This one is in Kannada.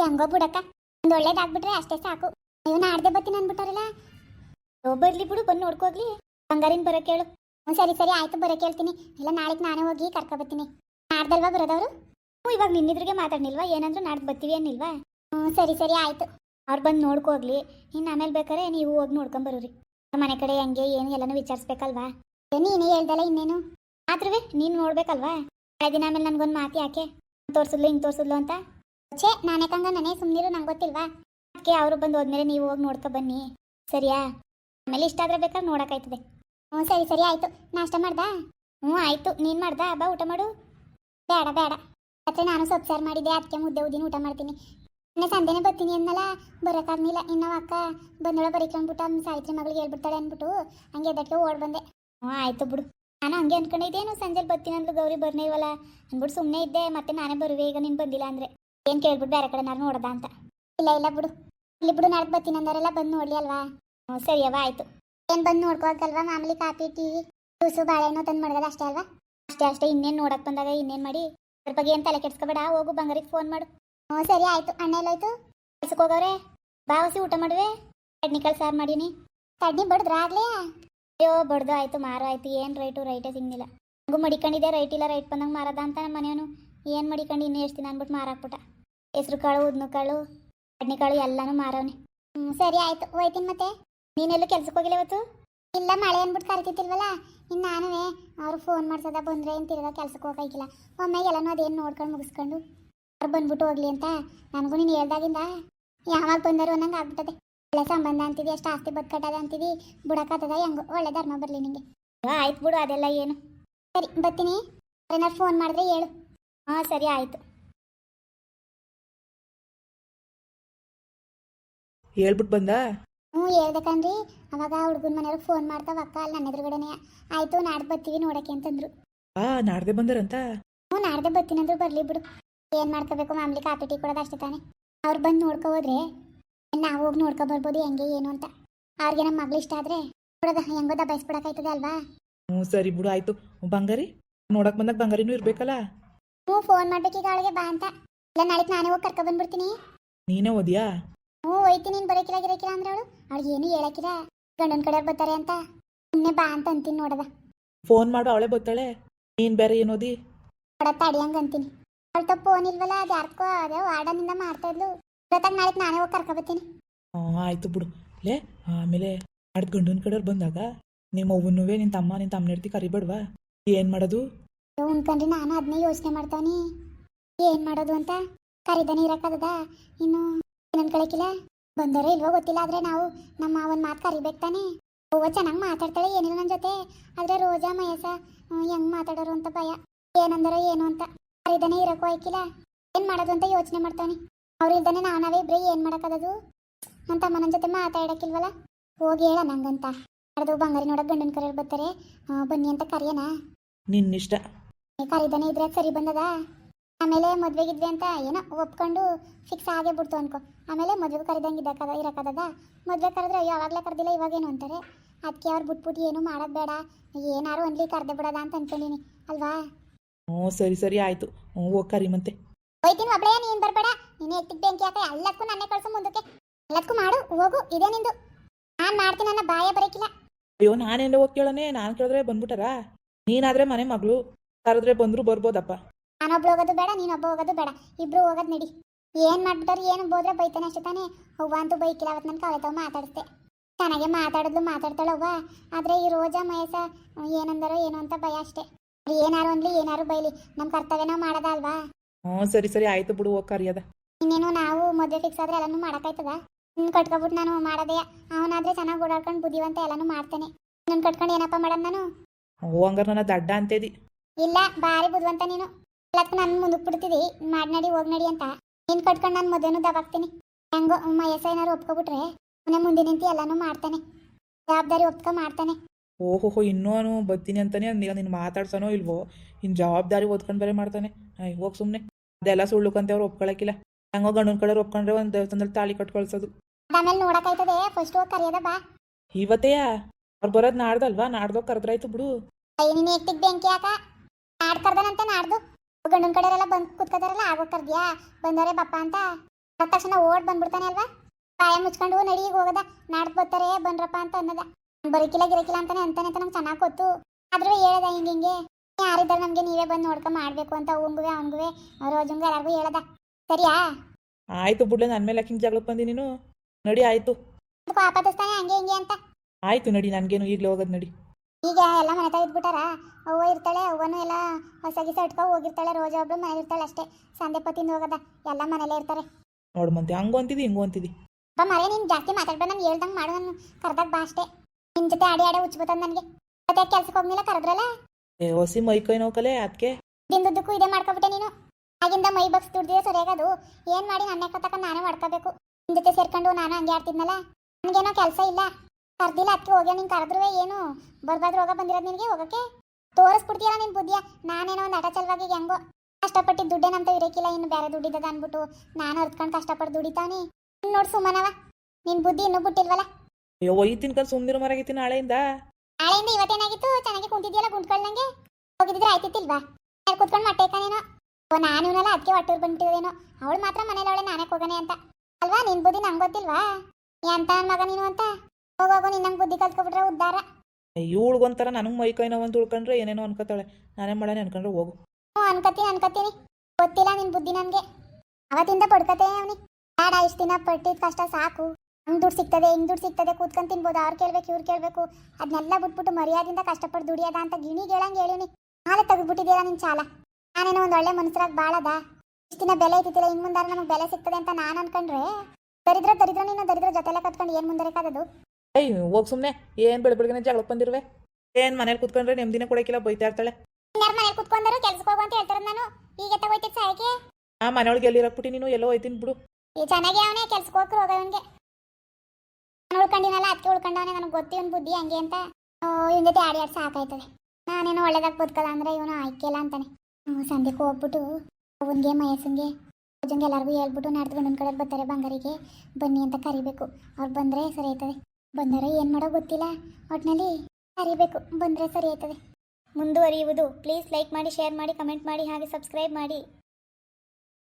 ಹೆಂಗೋ ಬಿಡಕ್ಕ. ಒಂದು ಒಳ್ಳೇದಾಗ್ಬಿಟ್ರೆ ಅಷ್ಟೇ ಸಾಕು. ಅಯ್ಯೋ ನಾಡ್ದೆ ಬತ್ತೀನಿ ಅನ್ಬಿಟ್ಟಾರಲ್ಲ ಬರ್ಲಿ ಬಿಡು, ಬಂದು ನೋಡ್ಕೋಗ್ಲಿ ಬಂಗಾರಿನ ಬರೋಕೆ ಹೇಳು ಹ್ಞೂ, ಸರಿ ಸರಿ, ಆಯ್ತು ಬರೋಕೆ ಹೇಳ್ತೀನಿ ಇಲ್ಲ, ನಾಳೆಗೆ ನಾನೇ ಹೋಗಿ ಕರ್ಕೊಬತ್ತೀನಿ ನಾಡ್ದಲ್ವಾ ಬರೋದವರು? ಹ್ಞೂ, ಇವಾಗ ನಿನ್ನಿದ್ರಿಗೆ ಮಾತಾಡ್ನಿಲ್ವಾ ಏನಂದ್ರು ನಾಡ್ದು ಬರ್ತೀವಿ ಅನ್ನಿಲ್ವಾ? ಹ್ಞೂ, ಸರಿ ಸರಿ, ಆಯ್ತು. ಅವ್ರು ಬಂದು ನೋಡ್ಕೋಗ್ಲಿ ಇನ್ನು ಆಮೇಲೆ ಬೇಕಾರೆ ನೀವು ಹೋಗಿ ನೋಡ್ಕೊಂಬರೋರಿ ಮನೆ ಕಡೆ ಹೆಂಗೆ, ಏನು ಎಲ್ಲನೂ ವಿಚಾರಿಸ್ಬೇಕಲ್ವಾ? ನೀನೇ ಹೇಳ್ದಲ್ಲ ಇನ್ನೇನು? ಆದ್ರೂ ನೀನು ನೋಡ್ಬೇಕಲ್ವಾ? ದಿನ ಆಮೇಲೆ ನನ್ಗೊಂದು ಮಾತು ಯಾಕೆ? ತೋರಿಸಿದ್ಲು, ಹಿಂಗೆ ತೋರ್ಸಿದ್ಲು ಅಂತ? ಛೇ, ನಾನೇ ಕಂಗ ನಾನೇ ಸುಮ್ಮನಿರು ನಂಗೆ ಗೊತ್ತಿಲ್ವಾ? ಅದಕ್ಕೆ ಅವರು ಬಂದು ಹೋದ್ಮೇಲೆ ನೀವು ಹೋಗಿ ನೋಡ್ಕೊ ಬನ್ನಿ. ಸರಿಯಾ? ಆಮೇಲೆ ಇಷ್ಟ ಆದ್ರೆ ಬೇಕಾದ್ರೆ ನೋಡೋಕ್ಕಾಯ್ತದೆ ಹ್ಞೂ, ಸರಿ ಸರಿ, ಆಯ್ತು. ನಾಷ್ಟ ಮಾಡ್ದಾ? ಹ್ಞೂ, ಆಯಿತು. ನೀನು ಮಾಡ್ದಾ? ಬಾ, ಊಟ ಮಾಡು. ಬೇಡ ಬೇಡ ಮತ್ತೆ ನಾನು ಸೊಪ್ಸಾರು ಮಾಡಿದ್ದೆ ಅದಕ್ಕೆ ಮುದ್ದೆ ಉದ್ದಿನ ಊಟ ಮಾಡ್ತೀನಿ. ನಾನು ಸಂಜೆನೇ ಬರ್ತೀನಿ ಅಂದಲ್ಲ ಬರೋಕ್ಕಾಗ್ಲಿಲ್ಲ ಇನ್ನೂ ಅಕ್ಕ ಬಂದೊಳ ಬರೀಕೊಂಡ್ಬಿಟ್ಟು, ಅವ್ನು ಸಾವಿತ್ರಿ ಮಗಳಿಗೆ ಹೇಳ್ಬಿಡ್ತಾಳೆ ಅಂದ್ಬಿಟ್ಟು ಹಂಗೆ ಅದಕ್ಕೆ ಓಡ್ ಬಂದೆ. ಹ್ಞೂ, ಆಯಿತು ಬಿಡು. ನಾನು ಹಂಗೆ ಅಂದ್ಕೊಂಡಿದ್ದೇನು ಸಂಜೆಲಿ ಬರ್ತೀನಿ ಅಂದ್ರೆ ಗೌರಿ ಬರ್ನೇ ಇವಲ್ಲ ಅಂದ್ಬಿಟ್ಟು ಸುಮ್ಮನೆ ಇದ್ದೆ, ಮತ್ತೆ ನಾನೇ ಬರುವೆ, ಈಗ ನೀನು ಬಂದಿಲ್ಲ ಅಂದರೆ. ಏನು ಕೇಳ್ಬಿಟ್ಟು ಬೇರೆ ಕಡೆ ನಾನು ನೋಡದ ಅಂತ. ಇಲ್ಲ ಇಲ್ಲ ಬಿಡು. ಇಲ್ಲಿ ಬಿಡು ನಾಳೆ ಬರ್ತೀನಿ ಅಂದಾರೆಲ್ಲ ಬಂದು ನೋಡ್ಲಿ ಅಲ್ವಾ? ಹ್ಞೂ, ಸರಿ ಅವ ಆಯ್ತು. ಏನ್ ಬಂದು ನೋಡ್ಕೋಬೇಕಲ್ವಾ ಮಾಮೂಲಿ ಕಾಫಿ, ಟೀ, ಜ್ಯೂಸು ಬಾಳೆನೋ ತಂದು ಮಡಗೋದು ಅಷ್ಟೇ ಅಲ್ವಾ? ಅಷ್ಟೇ ಅಷ್ಟೇ, ಇನ್ನೇನ್ ನೋಡಕ್ ಬಂದಾಗ ಇನ್ನೇನ್ ಮಾಡಿ? ಅದ್ರ ಬಗ್ಗೆ ಏನ್ ತಲೆ ಕೆಡ್ಸ್ಕೊಬೇಡ, ಹೋಗು ಬಂಗಾರಿಗೆ ಫೋನ್ ಮಾಡು. ಹ್ಞೂ, ಸರಿ, ಆಯ್ತು. ಅಣ್ಣ ಎಲ್ಲೋಯ್ತು? ಕೆಲ್ಸಕ್ಕೆ ಹೋಗವ್ರೆ? ಬಾವಸಿ ಊಟ ಮಾಡುವೆ? ಚಟ್ನಿಕಾಳು ಸಾರು ಮಾಡೀನಿ. ತಡ್ನಿ ಬಡ್ದ್ರಾಗ್ಲೇ ಅಯ್ಯೋ, ಬಡ್ದು ಆಯ್ತು, ಮಾರೋ ಆಯ್ತು. ಏನ್ ರೈಟು ರೈಟೇ ಸಿಗ್ನಿಲ್ಲ ಹಂಗು ಮಡಿಕೊಂಡಿದ್ದೆ ರೈಟ್ ಇಲ್ಲ ರೈಟ್ ಬಂದಂಗೆ ಮಾರದ ಅಂತ ನಮ್ಮ ಮನೆಯವನು. ಏನು ಮಡಿಕೊಂಡು ಇನ್ನೂ ಎಷ್ಟು ದಿನ ಅಂದ್ಬಿಟ್ಟು ಮಾರಾಕ್ಬಿಟ್ಟ. ಹೆಸ್ರು ಕಾಳು, ಉದ್ನು ಕಾಳು ಕಡ್ನಿ ಕಾಳು ಎಲ್ಲನೂ ಮಾರವನೆ. ಹ್ಞೂ ಸರಿ ಆಯ್ತು, ಹೋಯ್ತೀನಿ ಮತ್ತೆ. ನೀನೆಲ್ಲೂ ಕೆಲ್ಸಕ್ಕೆ ಹೋಗಿಲ್ಲ ಇವತ್ತು? ಇಲ್ಲ, ಮಳೆ ಅಂದ್ಬಿಟ್ಟು ಕರಿತಿತ್ತಿಲ್ವಲ್ಲ ಇನ್ನು ನಾನುವೇ ಅವ್ರು ಫೋನ್ ಮಾಡ್ಸದ ಬಂದ್ರೆ ಏನು ತಿರ್ಗಾ ಕೆಲ್ಸಕ್ಕೆ ಹೋಗಿಲ್ಲ ಒಮ್ಮೆ ಎಲ್ಲನೂ ಅದೇನು ನೋಡ್ಕೊಂಡು ಮುಗಿಸ್ಕೊಂಡು ಅವ್ರು ಬಂದ್ಬಿಟ್ಟು ಹೋಗ್ಲಿ ಅಂತ ನನಗೂ ನೀನು ಹೇಳ್ದಾಗಿಂದ. ಯಾವಾಗ ಬಂದರು ಅನ್ನಂಗೆ ಆಗ್ಬಿಟ್ಟದೆ. ಒಳ್ಳೆ ಸಂಬಂಧ ಅಂತೀವಿ ಅಷ್ಟು ಆಸ್ತಿ ಬದುಕಟ್ಟದ ಅಂತಿದ್ವಿ ಬುಡಕಾತದ ಹೆಂಗೋ ಒಳ್ಳೆ ಧರ್ಮ ಬರಲಿ ನಿಂಗೆ. ಆಯ್ತು ಬಿಡು, ಅದೆಲ್ಲ ಏನು. ಸರಿ, ಬರ್ತೀನಿ. ಏನಾರು ಫೋನ್ ಮಾಡಿದ್ರೆ ಹೇಳು. ಹಾಂ, ಸರಿ, ಆಯಿತು. ಹೇಳ್ಬಿಟ್ಟು ಬಂದ? ಹ್ಞೂ ಹೇಳ್ಬೇಕನ್ರಿ ಅವಾಗ ಹುಡುಗನ ಮನೆಯವ್ರಿಗೆ ಫೋನ್ ಮಾಡ್ತಾವ ಅಕ್ಕ ಅಲ್ಲಿ ನನ್ನ ಎದುರುಗಡೆನೆ. ಆಯ್ತು ನಾಡ್ದು ಬರ್ತೀವಿ ನೋಡಕ್ಕೆ ಅಂತಂದ್ರು. ಆ ನಾಡ್ದೆ ಬಂದರಂತ? ಹ್ಞೂ ನಾಡ್ದೆ ಬರ್ತೀನಂದ್ರು ಬರಲಿ ಬಿಡು. ಏನು ಮಾಡ್ಕೋಬೇಕು ಮಾಮೂಲಿ ಕಾಪಿ ಟೀ ಕೊಡೋದು ಅಷ್ಟೇ ತಾನೆ. ಅವ್ರು ಬಂದು ನೋಡ್ಕೊ ಹೋದ್ರೆ ನಾವು ಹೋಗಿ ನೋಡ್ಕೊ ಬರ್ಬೋದು ಹೆಂಗೆ ಏನು ಅಂತ. ಅವ್ರಿಗೆ ನಮ್ಮ ಮಗಳು ಇಷ್ಟ ಆದ್ರೆ ಬಿಡೋದ ಹೆಂಗೋ ದಬಾಯಿಸ್ಬಿಡಕ್ಕಾಯ್ತದೆ ಅಲ್ವಾ? ಹ್ಞೂ ಸರಿ ಬಿಡು ಆಯ್ತು. ಬಂಗಾರಿ ನೋಡಕ್ ಬಂದಾಗ ಬಂಗಾರಿನೂ ಇರ್ಬೇಕಲ್ಲ? ಹ್ಞೂ ಫೋನ್ ಮಾಡ್ಬೇಕೀಗ ಅವಳಿಗೆ ಬಾ ಅಂತ. ಇಲ್ಲ ನಾಳೆ ನಾನೇ ಹೋಗಿ ಕರ್ಕೊ ಬಂದ್ಬಿಡ್ತೀನಿ. ನೀನೇ ಓದಿಯಾ? ಹ್ಞೂ ಐತಿ ನೀನು ಬರೋಕಿಲ್ಲ ಗಿರಕಿಲ್ಲ ಅಂದ್ರೆ ಅವಳು. ಅವಳಿಗೆ ಏನು ಹೇಳಕ್ಕಿಲ್ಲ. ಗಂಡನ ಕಡೆ ಬರ್ತಾರೆ ಅಂತ. ಸುಮ್ಮನೆ ಬಾ ಅಂತ ಅಂತೀನಿ ನೋಡದ ಫೋನ್ ಮಾಡು ಅವಳೆ ಬರ್ತಾಳೆ. ನೀನ್ ಬೇರೆ ಏನು ಓದಿ? ಕೊಡತ್ತ ಅಡಿಯಂಗೆ ಅಂತೀನಿ. ಅವಳ ತಪ್ಪು ಫೋನ್ ಇಲ್ವಲ್ಲ ಅದು ಯಾರ್ಕೋ ಅದೇ ವಾರ್ಡನಿಂದ ಮಾಡ್ತಾ ಇದ್ಲು. ಇವತ್ತಾಗ ನಾಳೆ ನಾನೇ ಹೋಗಿ ಕರ್ಕೊಬತ್ತೀನಿ ಹ್ಞೂ ಆಯ್ತು ಬಿಡು. ಲೇ ಆಮೇಲೆ ನಾಡ್ದು ಗಂಡನ ಕಡೆಯವ್ರು ಬಂದಾಗ ನಿಮ್ಮ ಅವ್ವನ್ನುವೆ ನಿನ್ನ ತಮ್ಮ ನಿನ್ನ ತಮ್ಮನೆಡ್ತಿ ಕರಿಬೇಡ್ವಾ? ಏನು ಮಾಡೋದು? ಉಣ್ಕಂಡ್ರೆ ನಾನು ಅದನ್ನೇ ಯೋಚನೆ ಮಾಡ್ತಾವನಿ. ಏನು ಮಾಡೋದು ಅಂತ? ಕರಿದಾನೆ ಇರೋಕ್ಕದ ಇನ್ನು ಏನನ್ ಕಳಕಿಲ್ಲ ಬಂದರೋ ಇಲ್ವೋ ಗೊತ್ತಿಲ್ಲ ಆದ್ರೆ ನಾವು ನಮ್ಮ ಮಾವನ್ ಮಾತು ಕರಿಬೇಕು ತಾನೆ. ಅವ್ವ ಚೆನ್ನಾಗಿ ಮಾತಾಡ್ತಾಳೆ ಏನಿಲ್ಲ ನನ್ನ ಜೊತೆ. ಆದ್ರೆ ರೋಜಾ ಮಯಸ ಹೆಂಗ್ ಮಾತಾಡೋರು ಅಂತ ಭಯ. ಏನಂದರೋ ಏನು ಅಂತ. ಅವ್ರಿದ್ದಾನೆ ಇರಕ್ಕೂ ಆಯ್ಕಿಲ್ಲ. ಏನ್ ಮಾಡೋದು ಅಂತ ಯೋಚನೆ ಮಾಡ್ತಾನೆ ಅವ್ರಿಲ್ದಾನೆ ನಾವು ನಾವೇ ಇಬ್ರೇ ಏನ್ ಮಾಡಕದದು ನನ್ನ ತಮ್ಮನ ಜೊತೆ ಮಾತಾಡಕ್ಕಿಲ್ವಲ್ಲ? ಹೋಗಿ ಹೇಳ ನಂಗಂತ. ಅದು ಬಂಗಾರಿ ನೋಡಕ್ ಗಂಡನ ಕರೆಯರ್ ಬರ್ತಾರೆ. ಬನ್ನಿ ಅಂತ ಕರಿಯನಾ? ನಿನ್ನಿಷ್ಟ. ಕರಿದಾನೆ ಇದ್ರೆ ಸರಿ ಬಂದದ? ಆಮೇಲೆ ಮದ್ವೆಗಿದ್ವಿ ಅಂತ ಏನೋ ಒಪ್ಕೊಂಡು ಫಿಕ್ಸ್ ಆಗೇ ಬಿಡ್ತು ಅನ್ಕೋ. ಆಮೇಲೆ ಮದುವೆ ಕರೆದಂಗೆ ಇದ್ದಕ್ಕದ ಇರಕ್ಕದ ಮದ್ವೆ ಕರೆದ್ರೆ ಅಯ್ಯೋ ಅವಾಗಲೇ ಕರೆದಿಲ್ಲ ಇವಾಗೇನು ಅಂತಾರೆ? ಅದಕ್ಕೆ ಅವ್ರು ಬಿಟ್ಬಿಟ್ಟು ಏನೂ ಮಾಡೋದು ಬೇಡ. ಏನಾರು ಅನ್ಲಿ ಕರೆದೆ ಬಿಡೋದ ಅಂತ ಅನ್ಕೊಂಡಿನಿ. ಅಲ್ವಾ? ಹ್ಞೂ ಸರಿ ಸರಿ ಆಯ್ತು. ಹ್ಞೂ ಹೋಗಿ ಮತ್ತೆ. ಹೋಯ್ತೀನಿ ಒಬ್ಬಳೇ ನೀನು ಬರಬೇಡ. ನೀನು ಎತ್ತಿಗೆ ಬೆಂಕಿ ಹಾಕ ಎಲ್ಲದಕ್ಕೂ ನನ್ನೇ ಕಳ್ಸು ಮುಂದಕ್ಕೆ. ಎಲ್ಲದಕ್ಕೂ ಮಾಡು ಹೋಗು ಇದೇ ನಿಂದು. ನಾನು ಮಾಡ್ತೀನಿ ನನ್ನ ಬಾಯ ಬರಕಿಲ್ಲ. ಅಯ್ಯೋ ನಾನೆಲ್ಲ ಹೋಗಿ ಕೇಳೋಣ ನಾನು ಕೇಳಿದ್ರೆ ಬಂದ್ಬಿಟ್ಟಾರಾ ನೀನಾದ್ರೆ ಮನೆ ಮಗಳು. ಕರೆದ್ರೆ ಬಂದ್ರು ಬರ್ಬೋದಪ್ಪ. ನಾನೊಬ್ಳು ಹೋಗೋದು ಬೇಡ ನೀನೊಬ್ಬ ಹೋಗೋದು ಬೇಡ. ಇಬ್ರು ಹೋಗೋದು ನಡಿ. ಏನ್ ಮಾಡ್ಬಿಟ್ಟವ್ರು ಏನು ಬೋದ್ರೆ ಬೈತಾನೆ ಅಷ್ಟೇ ತಾನೇ. ಅವ್ವ ಅಂತೂ ಬೈಕಿಲ್ಲ ಅವತ್ತು ನನ್ನ ಕವಳೆ ಮಾತಾಡಿಸ್ದೆ. ಚೆನ್ನಾಗೆ ಮಾತಾಡಿದ್ಲು ಮಾತಾಡ್ತಾಳೆ ಅವ್ವ. ಆದ್ರೆ ಈ ರೋಜಾ ಮಯಸ ಏನಂದರೋ ಏನು ಅಂತ ಭಯ ಅಷ್ಟೇ. ಏನಾರು ಅಂದ್ಲಿ ಏನಾರು ಬೈಲಿ. ನಮ್ ಕರ್ತವ್ಯ ನಾವು ಮಾಡೋದ ಅಲ್ವಾ? ಹ್ಞೂ ಸರಿ ಸರಿ ಆಯ್ತು ಬಿಡು ಹೋಗಿ ಕರಿಯದ ಇನ್ನೇನು ನಾವು ಮದ್ವೆ ಫಿಕ್ಸ್ ಆದ್ರೆ ಎಲ್ಲಾನು ಮಾಡೋಕ್ಕಾಯ್ತದ? ನಿನ್ ಕಟ್ಕೊಬಿಟ್ಟು ನಾನು ಮಾಡೋದೇ ಅವನಾದ್ರೆ ಚೆನ್ನಾಗಿ ಓಡಾಡ್ಕೊಂಡು ಬುದ್ಧಿವಂತ ಎಲ್ಲಾನು ಮಾಡ್ತಾನೆ. ನನ್ನ ಕಟ್ಕೊಂಡು ಏನಪ್ಪ ಮಾಡೋದು ನಾನು? ಓ ಹಂಗಾರೆ ನನ್ನ ದಡ್ಡ ಅಂತೇದಿ ಇಲ್ಲ ಬಾರಿ ಬುದ್ಧಿವಂತ ನೀನು. ಎಲ್ಲದಕ್ಕೂ ನಾನು ಮುಂದಕ್ಕೆ ಮಾಡ್ ನಡಿ ಹೋಗಿ ನಡಿ ಅಂತ. ನೀನ್ ಕಟ್ಕೊಂಡ್ ನಾನು ಮದುವೆನೂ ದಬಾಕ್ತೀನಿ ಹೆಂಗೋ ಮೈಸ ಏನಾರು ಒಪ್ಕೊಬಿಟ್ರೆ ಮನೆ ಮುಂದೆ ನಿಂತು ಎಲ್ಲಾನು ಮಾಡ್ತಾನೆ. ಜವಾಬ್ದಾರಿ ಒಪ್ಕೊ ಮಾಡ್ತಾನೆ. ಓಹೋಹೋ ಇನ್ನೂ ಅವನು ಬರ್ತೀನಿ ಅಂತಾನೆ ನೀನು ನಿನ್ನ ಮಾತಾಡ್ಸೋನೋ ಇಲ್ವೋ? ಇನ್ನು ಜವಾಬ್ದಾರಿ ಓದ್ಕೊಂಡ್ ಬೇರೆ ಮಾಡ್ತಾನೆ. ಹೋಗ್ ಸುಮ್ನೆ. ಅದೆಲ್ಲ ಸುಳ್ಳು ಕಂತೆ ಅವ್ರು ಒಪ್ಕೊಳಕಿಲ್ಲ. ಹೆಂಗೋ ಗಂಡನ್ ಕಡೆ ಒಪ್ಕೊಂಡ್ರೆ ಒಂದು ದೇವಸ್ಥಾನದಲ್ಲಿ ತಾಳಿ ಕಟ್ ಕಳ್ಸೋದು ಅದಾದ್ಮೇಲೆ ನೋಡಕ್ಕಾಯ್ತದೆ ಫಸ್ಟ್ ಹೋಗಿ ಕರೆಯೋದ ಬಾ. ಇವತ್ತೇ? ಅವ್ರು ಬರೋದ್ ನಾಡ್ದಲ್ವಾ? ನಾಡ್ದೋ ಕರೆದ್ರಾಯ್ತು ಬಿಡು. ನೀನು ಎತ್ತಿಗೆ ಬೆಂಕಿ ಹಾಕ? ನಾಡ್ ಕರ್ದನಂತೆ ನಾಡ್ದು. ಗಂಡನ ಕಡೆಯವರೆಲ್ಲ ಬಂದು ಕೂತ್ಕೋತಾರಲ್ಲ ಆಗೋಗ್ತಾರ್ದ್ಯಾ ಬಂದವರೇ ಬಪ್ಪ ಅಂತ. ತಕ್ಷಣ ಓಡ್ ಬಂದ್ಬಿಡ್ತಾನೆ ಅಲ್ವಾ? ಕಾಯ ಮುಚ್ಕೊಂಡು ನಡಿಗೆ ಹೋಗದ. ನಾಡ್ ಬರ್ತಾರೆ ಬನ್ರಪ್ಪ ಅಂತ ಅನ್ನದ. ಬರಕಿಲ್ಲ ಗಿರಕಿಲ್ಲ ಅಂತಾನೆ ಅಂತಾನೆ ಅಂತ ನಮ್ಗೆ ಚೆನ್ನಾಗಿ ಗೊತ್ತು. ಆದ್ರೂ ಹೇಳದ ಹಿಂಗೆ ಹಿಂಗೆ. ಯಾರಿದ್ದಾರೆ ನಮಗೆ ನೀವೇ ಬಂದು ನೋಡ್ಕೊಂಡ್ ಮಾಡ್ಬೇಕು ಅಂತ ಅವಂಗುವೆ ಅವನ್ಗುವೆ. ರೋಜುಂಗೆ ಎಲ್ಲರಿಗೂ ಹೇಳದ. ಸರಿಯಾ? ಆಯ್ತು ಬಿಡ್ಲೆ ನನ್ನ ಮೇಲೆ ಹಿಂಗೆ ಜಗಳಕ್ಕೆ ಬಂದಿ ನೀನು. ನಡಿ ಆಯ್ತು. ಕೋಪ ಹಂಗೆ ಹಿಂಗೆ ಅಂತ. ಆಯ್ತು ನಡಿ ನನಗೇನು ಈಗಲೇ ಹೋಗೋದು ನಡಿ. ಈಗ ಎಲ್ಲ ಮನೆ ತಾವ್ ಇದ್ಬಿಟ್ಟಾರ? ಅವ್ವ ಇರ್ತಾಳೆ ಅವ್ವನು ಎಲ್ಲ ಹೊಸ ಗಿಸ ಇಟ್ಕೊ ಹೋಗಿರ್ತಾಳೆ ರೋಜ ಒಬ್ಳು ಮನೇಲಿ ಇರ್ತಾಳೆ ಅಷ್ಟೇ. ಸಂದೆ ಪತ್ತಿಂದ ಹೋಗದ ಎಲ್ಲ ಮನೇಲೇ ಇರ್ತಾರೆ. ನೋಡು ಮಂತೆ ಹಂಗೂ ಅಂತಿದ್ದಿ ಹಿಂಗೂ ಅಂತಿದ್ದಿ ಅಪ್ಪ ಮರೆ ನೀನು ಜಾಸ್ತಿ ಮಾತಾಡ್ಬೇಡ ನಾನು ಹೇಳ್ದಂಗೆ ಮಾಡು ನಾನು ಕರ್ದಾಗ ಬಾ ಅಷ್ಟೇ. ನಿನ್ ಜೊತೆ ಆಡಿ ಆಡಿ ಉಚ್ಬತ್ತದ ನನಗೆ. ಮತ್ತೆ ಕೆಲ್ಸಕ್ಕೆ ಹೋಗ್ಲಿಲ್ಲ ಕರೆದ್ರಲ್ಲ? ಏ ಹೊಸಿ ಮೈ ಕೈ ನೋಕಲೆ ಅದಕ್ಕೆ ದಿಂದುದ್ದಕ್ಕೂ ಇದೇ ಮಾಡ್ಕೊಬಿಟ್ಟೆ ನೀನು. ಆಗಿಂದ ಮೈ ಬಗ್ಸ್ ದುಡ್ದಿದೆ ಸರಿಯಾಗದು ಏನ್ ಮಾಡಿ ನನ್ನ ಕತಕ ನಾನೇ ಮಾಡ್ಕೋಬೇಕು ನಿನ್ ಜೊತೆ ಸೇರ್ಕೊಂಡು ನಾನು ಹಂಗೆ ಆಡ್ತಿದ್ನಲ್ಲ? ನನಗೇನೋ ಕೆಲಸ ಇಲ್ಲ. ಕರ್ದಿಲ್ಲ ಅದಕ್ಕೆ ಹೋಗ್ಯ ನಿನ್ ಕರೆದ್ರು ಏನು? ಬರ್ಬಾದ್ರು ಹೋಗ ಬಂದಿರೋದು ನಿನಗೆ ಹೋಗಕ್ಕೆ? ತೋರಿಸ್ಬಿಡ್ತೀಯಲ್ಲ ನಿನ್ ಬುದ್ಧಿಯ? ನಾನೇನೋ ಒಂದು ಅಟ ಚಲವಾಗಿ ಹೆಂಗೋ ಕಷ್ಟಪಟ್ಟಿದ್ದು ದುಡ್ಡೇನಂತ ಇರಕ್ಕಿಲ್ಲ ಇನ್ನು ಬೇರೆ ದುಡ್ಡಿದ್ದದ ಅನ್ಬಿಟ್ಟು ನಾನು ಅರ್ತ್ಕೊಂಡು ಕಷ್ಟಪಟ್ಟು ಇನ್ನು ನೋಡ್ ಸುಮ್ಮನವ ನಿನ್ ಬುದ್ಧಿ ಇನ್ನೂ ಬಿಟ್ಟಿಲ್ವಲ್ಲ ಅಯ್ಯೋ ಒಯ್ತೀನಿ ಕಲ್ ಸುಮ್ಮನಿರು ಮರಾಗೈತಿ ನಾಳೆಯಿಂದ? ನಾಳೆಯಿಂದ ಇವತ್ತೇನಾಗಿತ್ತು? ಚೆನ್ನಾಗಿ ಕುಂತಿದ್ಯಲ್ಲ ಗುಂಡ್ಕೊಳ್ಳಂಗೆ ಹೋಗಿದ್ರೆ ಆಯ್ತಿತ್ತಿಲ್ವಾ? ನಾನು ಕುತ್ಕೊಂಡು ಮಟ್ಟೇಕಾನೇನೋ ಓ ನಾನು ಇವನಲ್ಲ ಅದಕ್ಕೆ ಹೊಟ್ಟೂರು ಬಂದ್ಬಿಟ್ಟಿದೇನೋ ಅವಳು ಮಾತ್ರ ಮನೇಲಿ ಅವಳೆ ನಾನೇ ಹೋಗಣೆ ಅಂತ. ಅಲ್ವಾ ನಿನ್ ಬುದ್ಧಿ ನಂಗೆ ಗೊತ್ತಿಲ್ವಾ? ಎಂತ ಮಗ ನೀನು ಅಂತ? ಹೋಗೋಗೋ ನಿನ್ ನಂಗೆ ಬುದ್ಧಿ ಕಲ್ತ್ಕೊಬಿಟ್ರೆ ಉದ್ದಾರ. ಇವಳಿಗೊಂಥರ ನನಗೆ ಮೈ ಕೈ ನೋವಂತ ಉಳ್ಕೊಂಡ್ರೆ ಏನೇನೋ ಅನ್ಕೋತಾಳೆ. ನಾನೇ ಮಾಡಾನೆ ಅನ್ಕೊಂಡ್ರೆ ಹೋಗು. ಹ್ಞೂ ಅನ್ಕತೀನಿ ಅನ್ಕತೀನಿ. ಗೊತ್ತಿಲ್ಲ ನಿನ್ ಬುದ್ಧಿ ನನಗೆ. ಅವತ್ತಿಂದ ಪಡ್ಕತೆ ಅವನಿ. ಬೇಡ ಇಷ್ಟು ದಿನ ಪಟ್ಟಿದ್ ಕಷ್ಟ ಸಾಕು. ಹಂಗೆ ದುಡ್ಡು ಸಿಗ್ತದೆ ಹಿಂಗೆ ದುಡ್ಡು ಸಿಗ್ತದೆ ಕೂತ್ಕೊಂಡು ತಿನ್ಬೋದು ಅವ್ರು ಕೇಳ್ಬೇಕು ಇವ್ರು ಕೇಳ್ಬೇಕು. ಅದನ್ನೆಲ್ಲ ಬಿಟ್ಬಿಟ್ಟು ಮರ್ಯಾದಿಂದ ಕಷ್ಟಪಟ್ಟು ದುಡಿಯೋದ ಅಂತ ಗಿಣಿಗೆ ಹೇಳಂಗೆ ಹೇಳಿನಿ ಹಾಲೆ ತೆಗೆದ್ಬಿಟ್ಟಿದ್ದೀರಾ ನಿನ್ ಚಾಲ. ನಾನೇನೋ ಒಂದು ಒಳ್ಳೆ ಮನಸ್ಸರಾಗಿ ಬಾಳದ. ಇಷ್ಟು ದಿನ ಬೆಲೆ ಇದ್ದಿದ್ದಿಲ್ಲ ಇನ್ ಮುಂದಾರ ನಮಗೆ ಬೆಲೆ ಸಿಗ್ತದೆ ಅಂತ ನಾನು ಅನ್ಕೊಂಡ್ರೆ ದರಿದ್ರ ದರಿದ್ರ ನೀನು ದರಿದ್ರ ಜೊತೆಲೆ ಕತ್ಕೊಂಡು ಏನು ಮುಂದರಿಕಾದದು ಏಯ್ ಹೋಗ್ ಸುಮ್ಮನೆ ಏನ್ ಬೆಳ ಬೆಳಗ್ಗೆ ಜಗಳ ಬಂದಿರುವೆ? ಏನ್ ಮನೇಲಿ ಕುತ್ಕೊಂಡ್ರೆ ನೆಮ್ಮದಿನ ಕೊಡಕಿಲ್ಲ ಬೈತಾ ಇರ್ತಾಳೆ ಇನ್ಯಾರ ಮನೆ ಕುತ್ಕೊಂಡರು? ಕೆಲ್ಸಕ್ಕೆ ಹೋಗು ಅಂತ ಹೇಳ್ತಾರೆ ನಾನು. ಈಗ ತಗೋಯ್ತಿದ್ ಸಾಯಕ್ಕೆ? ಆ ಮನೆಯೊಳಗೆ ಎಲ್ಲಿರಕ್ಬಿಟ್ಟು ನೀನು? ಎಲ್ಲೋ ಹೋಯ್ತೀನಿ ಬಿಡು. ಈ ಚೆನ್ನಾಗಿ ಅವನೇ ಕೆಲ್ಸಕ್ಕೆ ಹೋಗ್ರು ಹೋಗ ಅವನಿಗೆ ನಾನು ಉಳ್ಕೊಂಡಿನಲ್ಲ ಅದಕ್ಕೆ ಉಳ್ಕೊಂಡವನೇ ನನಗೆ ಗೊತ್ತಿ ಇವ್ನ ಬುದ್ಧಿ ಹಂಗೆ ಅಂತ. ಇವನ ಜೊತೆ ಆಡಿ ಆಡಿ ಸಾಕಾಯ್ತದೆ. ನಾನೇನೋ ಒಳ್ಳೇದಾಗಿ ಬದುಕಲ್ಲ ಅಂದ್ರೆ ಇವನು ಆಯ್ಕೆಲ್ಲ ಅಂತಾನೆ. ಸಂಧ್ಯಕ್ಕೆ ಹೋಗ್ಬಿಟ್ಟು ಅವನಿಗೆ ಮಯಸ್ಸಂಗೆ ಅಜ್ಜಂಗೆ ಎಲ್ಲರಿಗೂ ಹೇಳ್ಬಿಟ್ಟು ನಾಡ್ದು ಗಂಡನ ಕಡೆ ಬರ್ತಾರೆ ಬಂಗಾರಿಗೆ. ಬನ್ನಿ ಅಂತ ಕರಿಬೇಕು. ಅವ್ರು ಬಂದರೆ ಸರಿ ಆಯ್ತದೆ. ಬಂದರೆ ಏನು ಮಾಡೋ ಗೊತ್ತಿಲ್ಲ. ಒಟ್ಟಿನಲ್ಲಿ ಕರಿಬೇಕು ಬಂದರೆ ಸರಿ ಆಯ್ತದೆ. ಮುಂದುವರಿಯುವುದು. ಪ್ಲೀಸ್ ಲೈಕ್ ಮಾಡಿ ಶೇರ್ ಮಾಡಿ ಕಮೆಂಟ್ ಮಾಡಿ, ಹಾಗೆ ಸಬ್ಸ್ಕ್ರೈಬ್ ಮಾಡಿ.